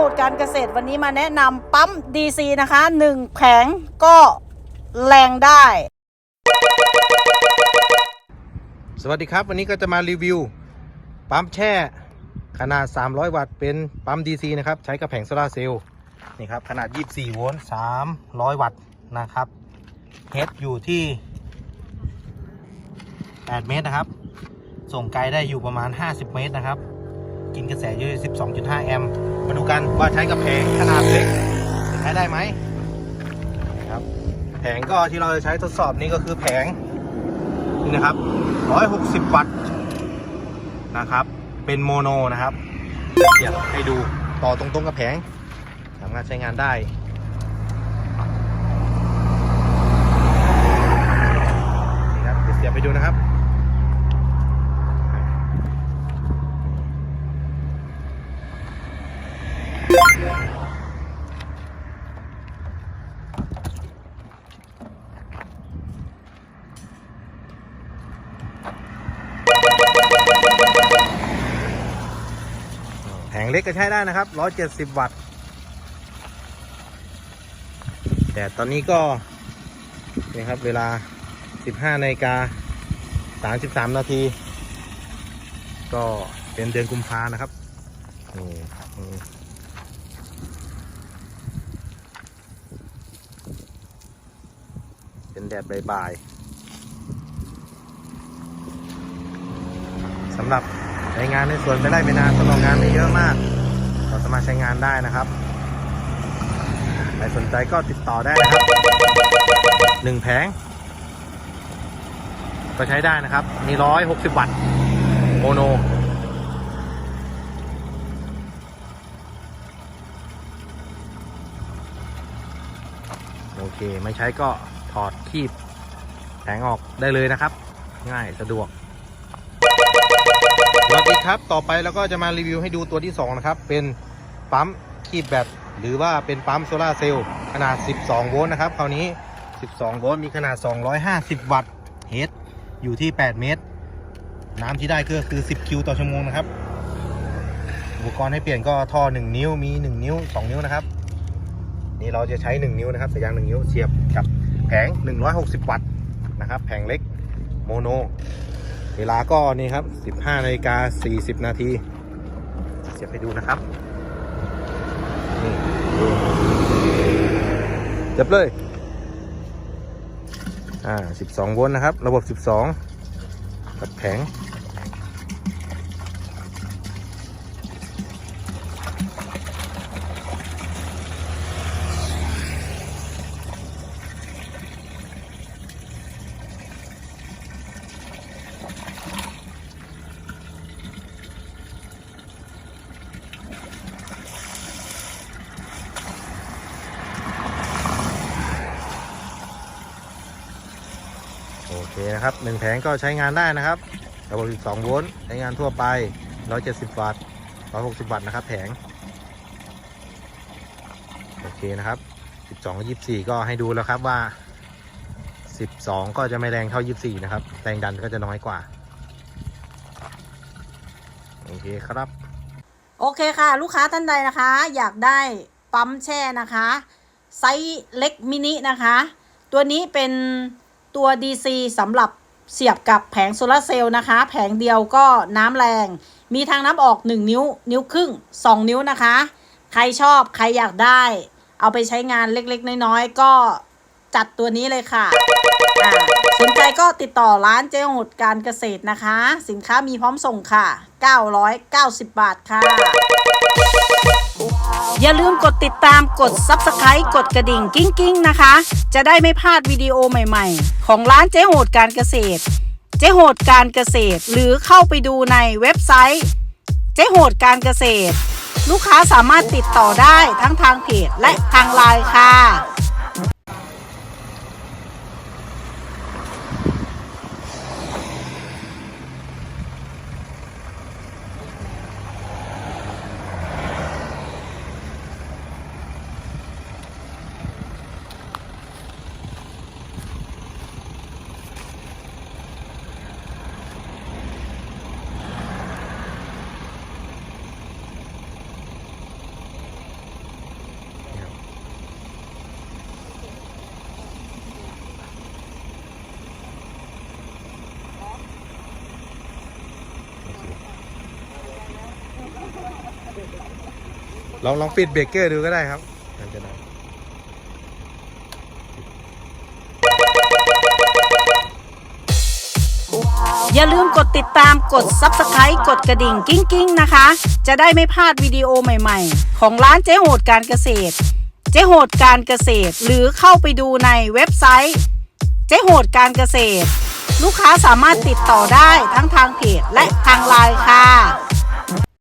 หดการเกษตรวันนี้มาแนะนำปั๊ม DC นะคะ1แผงก็แรงได้ สวัสดีครับ วันนี้ก็จะมารีวิว ปั๊มแช่ขนาด 300 วัตต์เป็นปั๊ม DC นะครับ ใช้กับแผงโซลาเซลล์นี่ครับ ขนาด 24 โวลต์300 วัตต์นะครับเฮดอยู่ที่ 8 เมตรนะครับ ส่งไกลได้อยู่ประมาณ 50 เมตรนะครับ กินกระแสอยู่ 12.5 แอมป์ มาดูกันว่าใช้กับแผงขนาดเล็กใช้ได้ไหมครับแผงก็ที่เราจะใช้ทดสอบนี้ก็คือแผงนี่นะครับ 160 วัตต์นะครับ เป็นโมโนนะครับเดี๋ยวให้ดูต่อตรงๆกับแผงสามารถใช้งานได้ นี่ครับ เดี๋ยวเสียบไปดูนะครับ แผงเล็กก็ใช้ได้นะครับ 170 วัตต์ แต่ตอนนี้ก็นี่ครับเวลา 15นาฬิกา33 นาที ก็เป็นเดือนกุมภานะครับนี่นี่เป็นแดดบ่ายๆสำหรับ ช้งานในสวนไม่ได้ไม่นานตลอดงานไม่เยอะมากเราสามารถใช้งานได้นะครับใครสนใจก็ติดต่อได้นะครับหนึ่งแผง ก็ใช้ได้นะครับ มีร้อยหกสิบวัตต์โมโนโอเค ไม่ใช้ก็ถอดคีบแผงออกได้เลยนะครับ ง่ายสะดวก สวัสดีครับ ต่อไปเราก็จะมารีวิวให้ดูตัวที่ 2 นะครับ เป็นปั๊มคีบแบตหรือว่าเป็นปั๊มโซลาเซลล์ขนาด 12 โวลต์นะครับคราวนี้ 12 โวลต์มีขนาด 250 วัตต์เฮดอยู่ที่ 8 เมตร น้ำที่ได้ก็คือ 10 คิวต่อชั่วโมงนะครับ อุปกรณ์ให้เปลี่ยนก็ท่อ 1 นิ้วมี 1 นิ้ว 2 นิ้วนะครับ นี่เราจะใช้ 1 นิ้วนะครับสายยาง 1 นิ้วเสียบกับแผง 160 วัตต์นะครับ แผงเล็กโมโน เวลาก็นี่ครับ 15นาฬิกา40 นาที เสียบไปดูนะครับ นี่จับเลย อ่า 12 โวลต์นะครับ ระบบ 12 กับแผง นะครับหนึ่งแผงก็ใช้งานได้นะครับระบบ12โวลต์ใช้งานทั่วไป 170 วัตต์160 วัตต์นะครับ แผง โอเคนะครับ 12กับ24 ก็ให้ดูแล้วครับว่า 12 ก็จะไม่แรงเท่า 24 นะครับ แรงดันก็จะน้อยกว่า โอเคครับ โอเคค่ะ ลูกค้าท่านใดนะคะ อยากได้ปั๊มแช่นะคะ ไซส์เล็กมินินะคะ ตัวนี้เป็น ตัว DC สำหรับเสียบกับแผงโซลาร์เซลล์นะคะ แผงเดียวก็น้ำแรง มีทางน้ำออก 1 นิ้ว นิ้วครึ่ง 2 นิ้วนะคะ ใครชอบใครอยากได้ เอาไปใช้งานเล็กๆ น้อยๆ ก็จัดตัวนี้เลยค่ะ สนใจก็ติดต่อร้านเจ๊หดการเกษตรนะคะ สินค้ามีพร้อมส่งค่ะ 990 บาทค่ะ อย่าลืมกดติดตามกด Subscribe กดกระดิ่งกิ้งกิ้งนะคะ จะได้ไม่พลาดวิดีโอใหม่ๆ ของร้านเจ๊โหดการเกษตร เจ๊โหดการเกษตร หรือเข้าไปดูในเว็บไซต์ เจ๊โหดการเกษตร ลูกค้าสามารถติดต่อได้ทั้งทางเพจและทางไลน์ค่ะ ลองลองปิดเบรกเกอร์ดูก็ได้ครับจะได้อย่าลืมกดติดตามกด Subscribe กดกระดิ่งกิ้งกิ้งนะคะ จะได้ไม่พลาดวิดีโอใหม่ๆ ของร้านเจ๊โหดการเกษตร เจ๊โหดการเกษตร หรือเข้าไปดูในเว็บไซต์ เจ๊โหดการเกษตร ลูกค้าสามารถติดต่อได้ทั้งทางเพจและทางไลน์ค่ะ